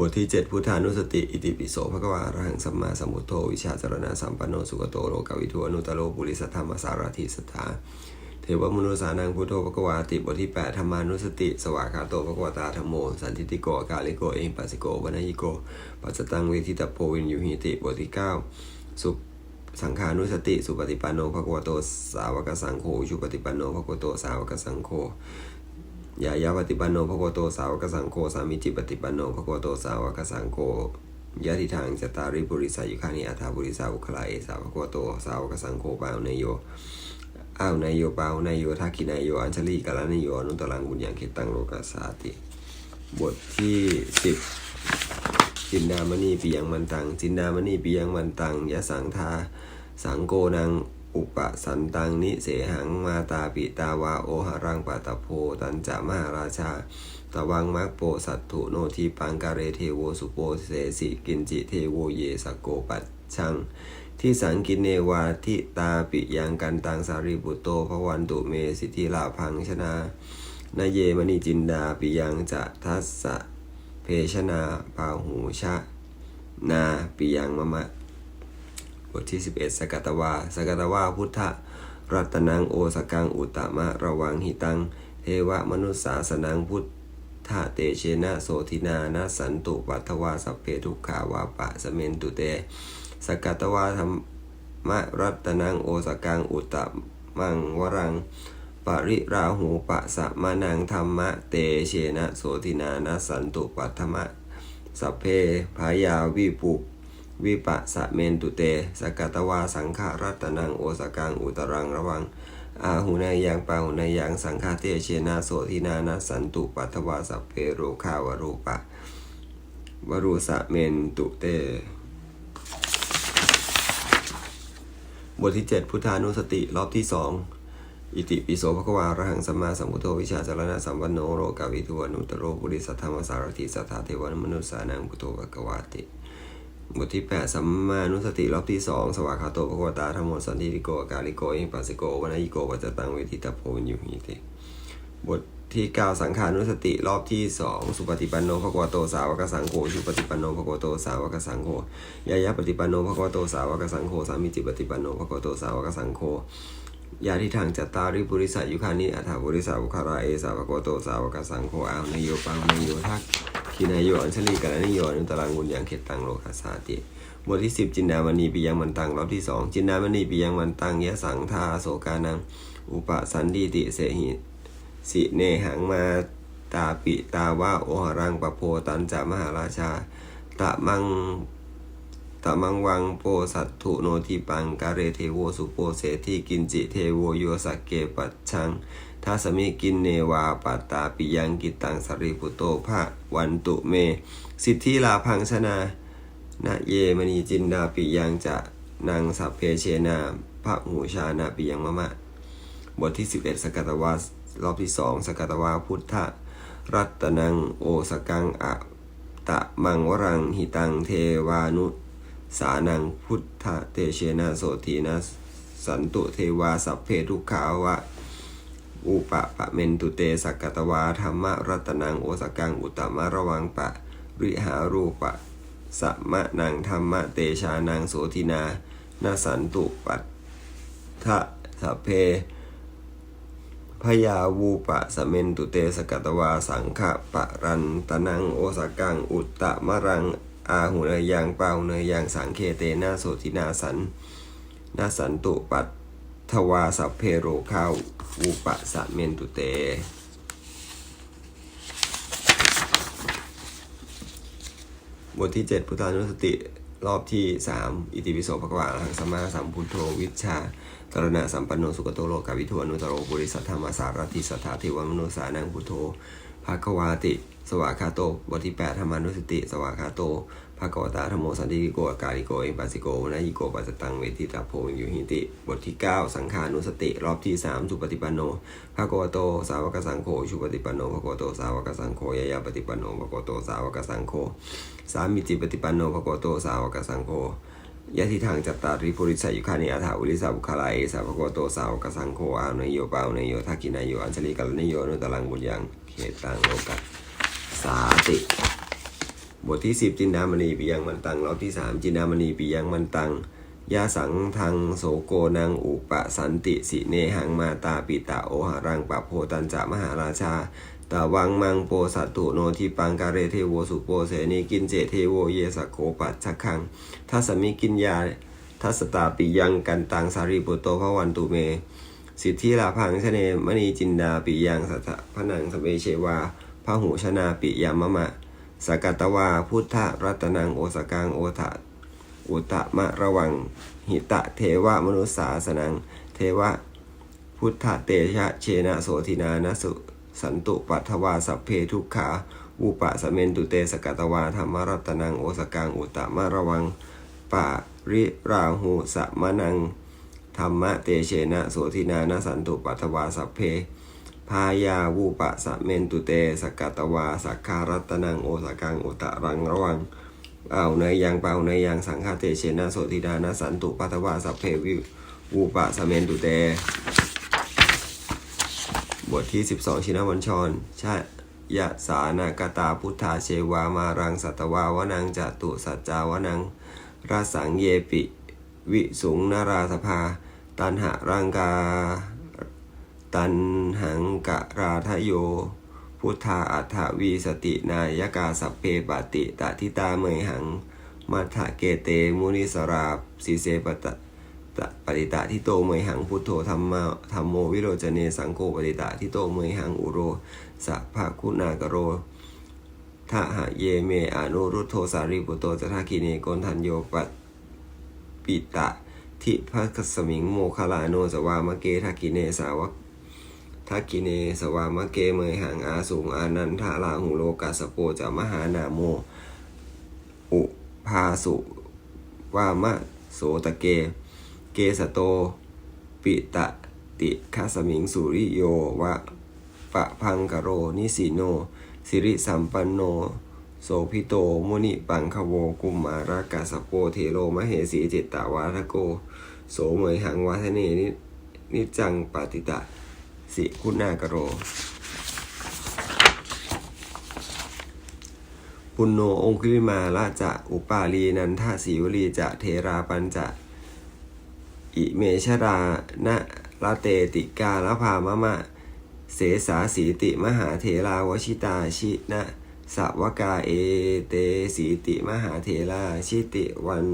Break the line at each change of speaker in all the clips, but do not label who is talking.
บทที่ 7 พุทธานุสติ อิติปิโสภควาอรหังสัมมาสัมพุทโธ วิชาจารณะสัมปันโน สุกโตโลกาวิทูอนุตโรปุริสธรรมสารถิสถาเทวมนุสานังพุทโธภควาติบทที่ 8 ธรรมานุสติ สวากาโตภควตาธรรมโม สันทิติโกอากาลิโก เอหิปัสสิโกวนายิโก ปัจตังเวทิตาโพวินยูหิติ บทที่ 9 สุสังขานุสติ สุปฏิปันโนภควโต สาวกสังโฆชุปฏิปันโนภควโต สาวกสังโฆ ยายาปฏิปันโนภควโตสาวกสังโฆสามิจิปฏิปันโนภควโตสาวกสังโฆยะทิทางจตาริบุริสายุคานิอัฏฐาบุริสาอุคลาเอสาวกโตสาวกสังโฆปาวนายโยอ้าวนายโยปาวนายโยทักขินายโยอัญชลีกาลานายโยอนุตรังบุญยังเขตังโลกัสสาติ บทที่สิบจินดามณีปิยังมันตังจินดามณีปิยังมันตังยะสังทาสังโกนัง อุปสันตังนิเสหังมาตาปิตาวาโอหรังปาตโพตันจามหาราชา ตวังมักโปสัตถุโนทีปังกาเรเทโวสุโปเสสิกินจิเทโวเยสโกปัจชังที่สังกินเนวาทิตาปิยังกันตังสารีบุตโตพระวันตุเมสิทธิลาพังชนานาเยมณีจินดาปิยังจะทัสสะเพชนาปาหูชะ นาปิยังมะมะ ทที่ 11 สกัตวา สกัตวาพุทธรัตนังโอสกังอุตตมะระวังหิตัง เทวมนุสสาสนังพุทธะเตเชนะโสทินานาสันตุปัทวาสัพเพทุกขาวาปะสเมนตุเต สกัตวาธรรมรัตนังโอสกังอุตตมังวรังปริราหูปะสะมานังธรรมะเตเชนะโสทินานาสันตุปัทมะสัพเพพายาวิปุ วิปัสสะเมนตุเต สกัตวาสังขารัตนังโอสกังอุตรังระวัง อาหุนายังปาหุนายังสังฆาเตเชนาโสทินานาสันตุปัทวาสัพเพโรคาวรูปะ วรุสะเมนตุเต บทที่ 7 พุทธานุสติรอบที่สองอิติปิโสภควาระหังสัมมาสัมพุทโธวิชาจารณะสัมปันโนโรกาวิทูอนุตโรปุริสัทธรรมสารถิสัทธาเทวมนุสานังพุทโธภควาติ บทที่ 8 สัมมานุสติรอบที่ 2 สวากาโตภควตาธรรมโมสันติริโกกาลิโกอิปัสสโกวนายิโกวัจตังเวทิตาโพวิยูหิติบทที่ 9 สังขานุสติรอบที่ 2 สุปฏิปันโนภควโตสาวกสังโฆสุปฏิปันโนภควโตสาวกสังโฆยายาปฏิปันโนภควโตสาวกสังโฆสามิจิปฏิปันโนภควโตสาวกสังโฆยาทิทางจัตตาริบุริสายุคานิอัฏฐาบุริสาวุคาราเอสาวกโตสาวกสังโฆอาวนโยปังนโยทัก ทีนายโยอัญชลีกัลนิโยอนุตรังกุญยังเขตตังโลคัสสาติบทที่10จินดามณีปิยังมันตังรอบที่2จินดามณีปิยังมันตังยะสังทาโสกานัง อุปสันดิติเสหิสิเนหังมาตาปิตาวะโอหรังปะโพตันจามหาราชาตะมัง ตะมังวังโปสัตถุโนทิปังกาเรเทโวสุโปเสทีกินจิเทโวโยสกเกปัจชังทัสมิกินเนวาปัตตาปิยังกิตังสริปุโตภะวันตุเม สิทธิลาพังชนานะเยมณีจินดาปิยังจะนางสัพเพเชนาพระหูชานาปิยังมะมะ บทที่ 11 สกัตวารอบที่2สกัตวาพุทธรัตนังโอสกังอะตะมังวรังหิตังเทวานุ สานังพุทธเตเชนะโสทีนะสันตุเทวาสัพเพทุกขาวะ อุปะปะเมนตุเตสักกตวาธรรมรัตนังโอสกังอุตมะระวังปะริหารูปะสัมมะนังธรรมะเตชานังโสทินานาสันตุปัตทะสัพเพพยาวูปะสะเมนตุเตสกัตวาสังฆะปะรันตนังโอสกังอุตตะมะรัง อาหุเนยยังเปาเนยยังสังเคเตนาโสทินาสันนาสันตุปัตทวาสัพเพโรคาวูปะสะเมนตุเต บทที่ 7 พุทธานุสติรอบที่ 3 อิติปิโสภควาอรหังสัมมาสัมพุทโธวิชชาตรณะสัมปันโนสุกโตโลกาวิทูอนุตโรบุริสัทธรรมสารติสัทธาเทวมนุสานังพุทโธ ภควาติ สวากาโตบทที่8ธรรมานุสติ สวากาโตภควตาธรรมโมสันติโกอากาลิโกเอปัสสิโกนายิโกปัสสตังเวทิตาโพวิยูหิติ บทที่9สังขานุสติ รอบที่3สุปฏิปันโนภควโต สาวกสังโฆชุปฏิปันโนภควโต สาวกสังโฆยายาปฏิปันโนภควโต สาวกสังโฆสามิจิปฏิปันโนภควโต สาวกสังโฆยะทิทางจัตตาริปุริสายุคานิอัฏฐาอุลิสาบุคาลาเอสาภควโตสาวกสังโฆอานยโยปาวนโยทักขินายโยอัญชลีกัลนโยนุตตรังบุญยัง เขตังโลกัสสาติบทที่สิบจินดามณีปิยังมันตังรอบที่สามจินดามณีปิยังมันตังยาสังทังโสโกนังอุปสันติสิเนหังมาตาปิตาโอหารังปะโพตันจะมหาราชาตาวังมังโปสัตตุโนทิปังการเรเทโวสุโปเสนีกินเจเทโวเยสโคปัจฉคังทัสมิกินยาทัสตาปิยังกันตังสารีปุตโตภวันตุเม สิทธิลาพังชเนมณีจินดาปิยังสัทพนังสเวเชวาพหูชนาปิยามะมะ สกัตตวาพุทธรัตนังโอสกังโอทะอุตะมะระวัง หิตะเทวมนุสสาสนัง เทวะ พุทธเตชะเชนะโสธินานสุสันตุปัทวาสัพเพทุกขาอุปะสะเมนตุเตสกัตวาธรรมรัตนังโอสกังอุตะมะระวังปาริราหูสะมะนัง ธรรมะเตเชนะโสธินานาสันตุปัทวาสัพเพ พายาวูปะสะเมนตุเตสกัตวาสักขารัตนังโอสกังโอตะรังระวังเอาเนยยังเปล่าเนยยังสังฆาเตเชนะโสธินานาสันตุปัทวาสัพเพวิวูปะสะเมนตุเต บทที่ 12 ชินวัญชรชายะสานากตาพุทธาเชวามารังสัตวาวนังจตุสัจจาวนังราสังเยปิ วิสุงนาราสภา ตันหะรังกา ตันหังกะราทโย พุทธาอัฏฐวีสตินายกาสัพเพปติตาทิตาเมยหัง มัทธะเกเตมุนิสราสีเสปตะตะปฏิตะทิโตเมยหังพุทโธธรรมะธรรมโมวิโรจเนสังโฆปฏิตะทิโตเมยหังอุโรสัพพะคุณากโรทะหะเยเมอนุรุโธสารีปุโตจะทากิเนโกนทันโยปัตปิตะ ทิภคสมิงโมคลาโนสวามะเกทักกิเนสาวกทักกิเนสวามะเกเมยหังอาสูงอานันทาลาหุโลกัสโปจะมหานาโม อุภาสุวามะโสตะเก เกสโต ปิตะติคาสมิงสุริโยวะปะพังกโรนิสีโน สิริสัมปันโน โสพิโตมุนิปังคโวกุมมารากาสโปเทโรมเหสีจิตตาวาทโก โสเมยหังวาทเนนินิจังปาติตะ สิคุณากโร ปุณโญองคุลิมาละจะอุปาลีนันทาสีวลีจะเทราปัญจะอิเมชรานะละเตติกาละพามะมะ เสสาสีติมหาเถราวชิตาชินะ สวกาเอเตสีติมหาเถราชิติวัน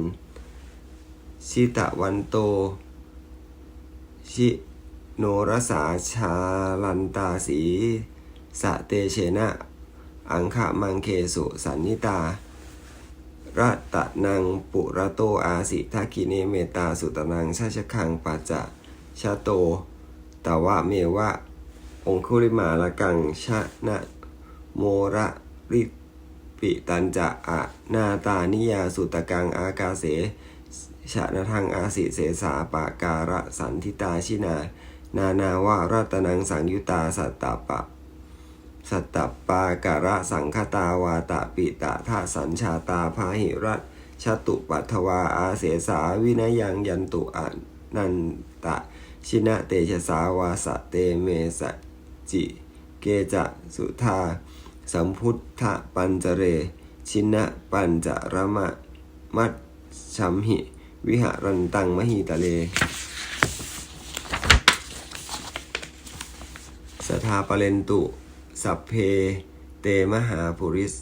ชิตะวันโต ชิโนรสาชาลันตาสีสะเตเชนะ อังคะมังเคสุสันนิตารัตตะนังปุระโตอาสิทาคิเนเมตาสุตนังชาชคังปัจจะชาโตตวะเมวะ องคุลิมาละกังชะนะโมระ ริปิตันจะอะนาตานิยาสุตกังอากาเสชะนะทังอาสิเสสาปะการะสันทิตาชินา นานาวารัตนังสังยุตาสัตตปะ สัตตปาการะสังคตาวาตะปิตะทาสัญชาตาพาหิรัตชตุปัทวาอาเสสาวินยังยันตุอนันตะชินะเตชะสาวาสะเตเมสะจิ เกจะสุธา สัมพุทธปัญจเร ชินะปัญจรมะมัดชัมหิ วิหารันตังมหิตะเลสทาปะเลนตุ สัพเพ เตมหาปุริส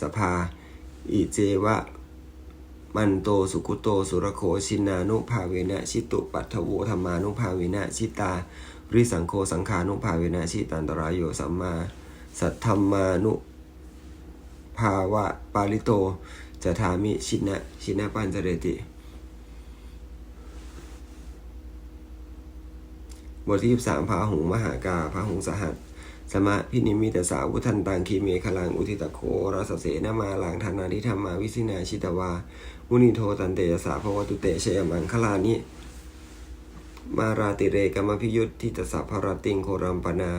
สภา อิเจวะ มันโตสุกุโตสุรโคชินานุภาเวนะชิตุปัทโวธรรมานุภาเวนะชิตาริสังโคสังขานุภาเวนะชิตันตรายโยสัมมา สัทธรรมานุภาวะปาลิโตจะทามิชินะชินะปัญจเรติ บทที่23พาหุงมหากาพาหุงสหัส สมะพินิมิตสาวุทันตังคีเมคลังอุทิตโครสเสนามาลังธนาทิธรรมาวิสินาชิตวา มุนิโทตันเตยสาภวตุเตเชยมังคลานิ มาราติเรกมพิยุทธิตสัพพรติงโครัมปนา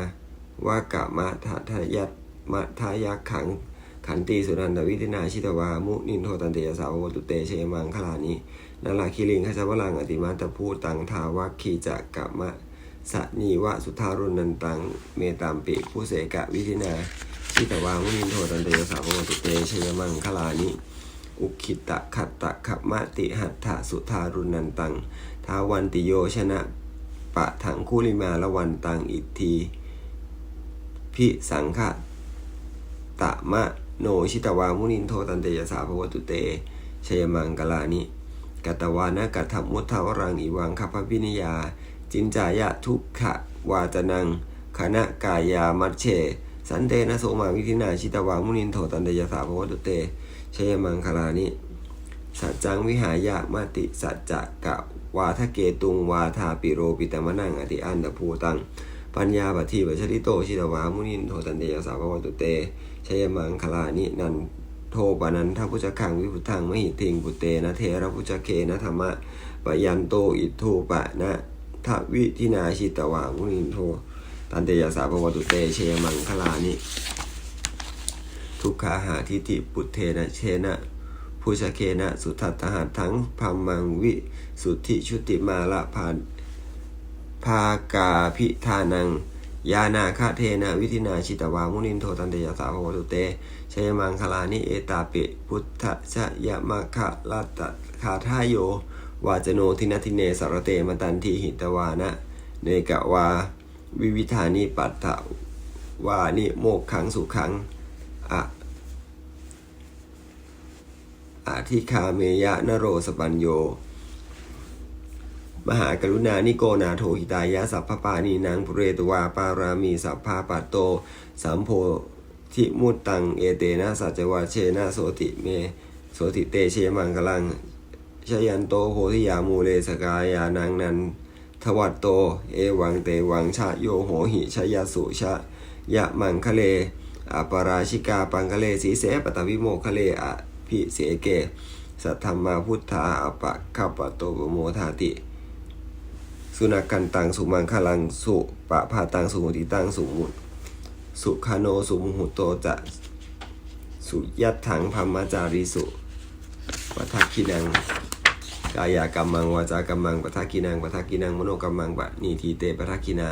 วากะมะทะทะยัตมะทายักขังขันตีสุนันทวิธินาชิตวา มุนินโทตันเตยสาวตุเตเชยมังคลานินาลาคิลิงขจวลังอติมาตพูตังทาวัคคีจักะมะสนีวะสุทารุนันตังเมตามปิผู้เสกะวิธินาชิตวา มุนินโทตันเตยสาวตุเตเชยมังคลานิอุคิตะขัตตะขมะติหัตถะสุทารุนันตังทาวันติโยชนะปะถังคุลิมาละวันตังอิทธี พิสังฆะตะมะโนชิตวามุนินโทตันเตยสาภวตุเตชยมังกลานิกัตวานะกัตถมุทธาวรังอีวังคัพพวินิยา จินจายะทุกขะวาจนังคณะกายามัชเช สันเตนะโสมาวิธินาชิตวามุนินโทตันเตยสาภวตุเตชยมังคลานิสัจจังวิหายะมาติสัจจะกะวาทะเกตุงวาทาปิโรปิตมะนังอธิอันตภูตัง ปัญญาปัทีปัชริโตชิตวามุนินโทตันเตยสาววตุเตชยมังคลานินันโทปานันทพุจคังวิพุทังมหิทิงปุเตนะเทระพุจเคนะธรรมะปยันโตอิทูปะนะทวิทินาชิตวามุนินโทตันเตยสาววตุเตชยมังคลานิทุกขาหาทิฏฐิปุเทนะเชนะภูชเคนะสุทัตตหัทั้งพัมมังวิสุทธิชุติมาละพาน ภากาพิธานัง ยานาคาเทนะวิธินาชิตวามุนินโทตันเตยสาวตุเตชัยมังคลานิเอตาปิพุทธชยมะคะลัตตะคาทายโยวาจโนทินาทิเนสารเตมตันทีหิตวานะเนกะวา วิวิธานิปัตตะวานิโมกขังสุขังอะอาทิคาเมยะนโรสปัญโย มหากรุณานิโกนาโทหิตายะสัพพปานีนางปุเรตวาปารามีสัพพาปัตโตสัมโพธิมุตตังเอเตนะสัจวาเชนะโสติเมโสติเตเชมังกลังชยันโตโหทิยามูเลสกายานังนันทวัตโต เอวังเตวังชะโยโหหิชยสุชะยะมังคะเลอปาราชิกาปังคะเลสีเสปตวิโมคะเลอะพิเสเก สัทธรรมาพุทธาอปะขปะโตโมทาติ สุนักกันตังสุมังคลังสุปะพาตังสุมุติตังสุมุตสุคาโนสุมุหุโตจะสุยัตถังพัมมาจาริสุปัทคินังกายากรรมังวาจากรรมังปัทกินังปัทกินังมโนกรรมังปะนีทีเตปัทกินา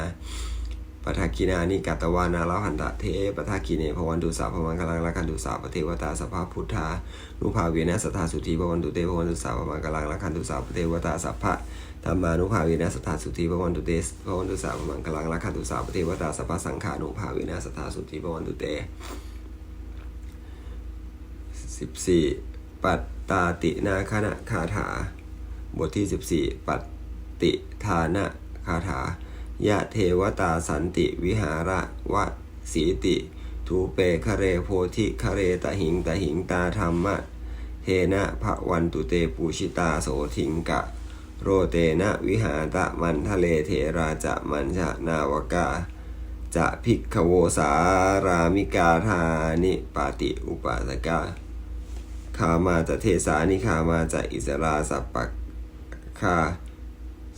ปัทกินานิกัตวานาลาหันตะเทปัทกิเนภวันตุสาภวังคลังละคันตุสาปเทวตาสภาพุทธานุภาเวนะสัทธาสุธีภวันตุเตภวันตุสาภวังคลังละคันตุสาปเทวตาสัพพะ ธรรมานุภาเวนะสทธาสุธีพระวันตุเตสพระวันตุสาพมังคลังละคันตุสาปเทวตาสัพพสังขานุภาเวนะสทธาสุธีพระวันตุเตสิบสี่ปัตตาตินาคณะคาถา บทที่สิบสี่ปัตติทานะคาถายะเทวตาสันติวิหาระวะสีติ ทูเปคะเรโพธิคะเรตหิงตหิงตาธรรมะเทนะภะวันตุเตปูชิตาโสทิงกะ โรเตนะวิหาตะมันทะเลเถราจะมันชะนาวกาจะพิกขโวสารามิกาธานิปาติอุปาสกาขามาจะเทสานิขามาจะอิสราสัปปะคา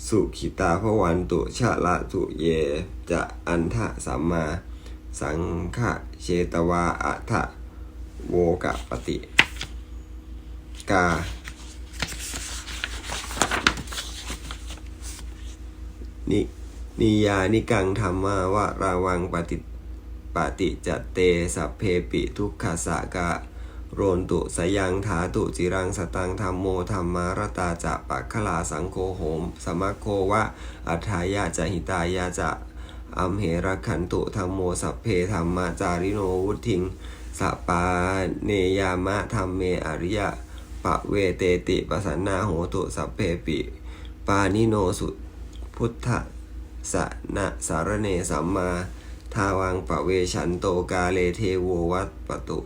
สุขิตาพวันตุชะละตุเย จะอันทะสัมมา สังฆะเชตวาอัทะโวกะปฏิกา นินิยานิกังธรรมาวะราวังปฏิปฏิจเตสัพเพปิทุกขสะกะโรนตุสยังถาตุจิรังสตังธรรมโมธรรมารตาจะปักขลาสังโฆโหม สมะโควะ อัฏฐายาจะหิตายาจะอัมเหรขันตุธรรมโมสัพเพธรรมาจาริโนวุทิงสปาเนยามะธรรมเมอริยะปะเวเตติปสันนาโหตุสัพเพปิ ปานิโนสุ พุทธสนะสารเนสัมมา ทาวังปะเวชันโตกาเลเทโววัตปตุ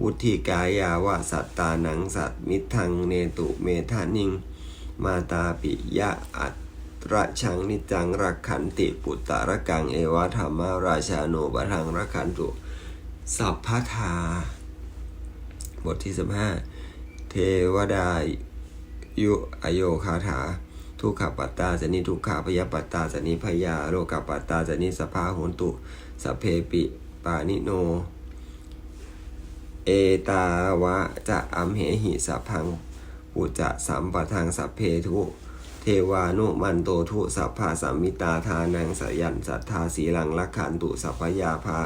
วุธิกายาวะสัตตานังสัตมิทังเนตุเมธานิง มาตาปิยะอัตระชังนิจังรักขันติปุตตะระกังเอวะธรรมาราชาโนบะทังรักขันตุสัพพทา บทที่สิบห้าเทวดายุอโยคาถา ทุกขปัตตาจนิทุกขาพยาปัตตาจนิพยาโลกปัตตาจนิสภาโหนตุสเพปิปานิโน เอตาวะจะอัมเหหิสัพพังปุจจะสัมปทังสัพเพทุ เทวานุมันโตทุสัพพาสัมมิตาทานังสยันสัทธาสีลังลักขันตุสัพยาภา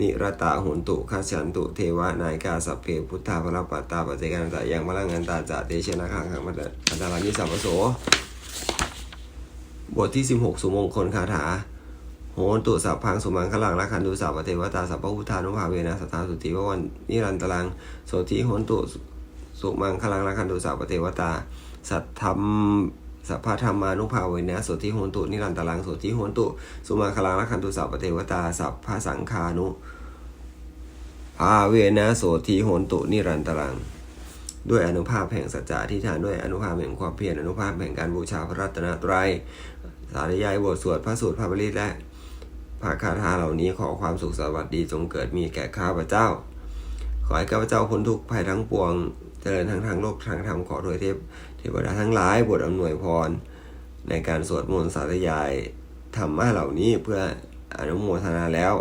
นิรตาหุนตุขัฉันตุเทวานายกาสัพเพพุทธาพระปัตตาปัจเจกันตายังพลังงานตาจาเตชนะขังขังมัตตาตาลานิสัพโส บทที่ 16 สุมงคลคาถา โหนตุสัพพังสุมังคลังละคันตุสัพพเทวตาสัพพุทธานุภาเวนะสัทธาสุติววันนิรันตรังโสติโหนตุสุมังคลังละคันตุสัพพเทวตา สัทธรรมสัพพธรรมานุภาเวนะโสติโหนตุนิรันตรังโสติโหนตุสุมังคลังละคันตุสัพพเทวตาสัพพสังคานุภาเวนะโสติโหนตุนิรันตรังด้วยอนุภาพแห่งสัจจะที่ฐานด้วยอนุภาพแห่งความเพียรอนุภาพแห่งการบูชาพระรัตนตรัย สาธยายบทสวดพระสูตรพระบริตและพระคาถาเหล่านี้ขอความสุขสวัสดีจงเกิดมีแก่ข้าพเจ้า ขอให้ข้าพเจ้าพ้นทุกภัยทั้งปวง เจริญทั้งทางโลกทางธรรมขอโดยเทพเทวดาทั้งหลายบทอำนวยพร ในการสวดมนต์สาธยายธรรมะเหล่านี้เพื่ออนุโมทนาแล้ว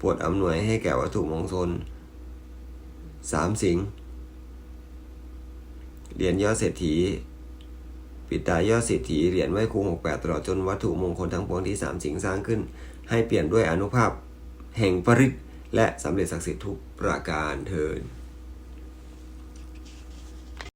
ปรดอำนวยให้แก่วัตถุมงคลสามสิ่งเหรียญยอดเศรษฐี ปิดตายอดสิทธิเหรียญไหว้ครูหกแปดตลอดจนวัตถุมงคลทั้งปวงที่สามสิ่งสร้างขึ้น ให้เปลี่ยนด้วยอนุภาพ แห่งปริศและสำเร็จศักดิ์สิทธิ์ทุกประการเทิน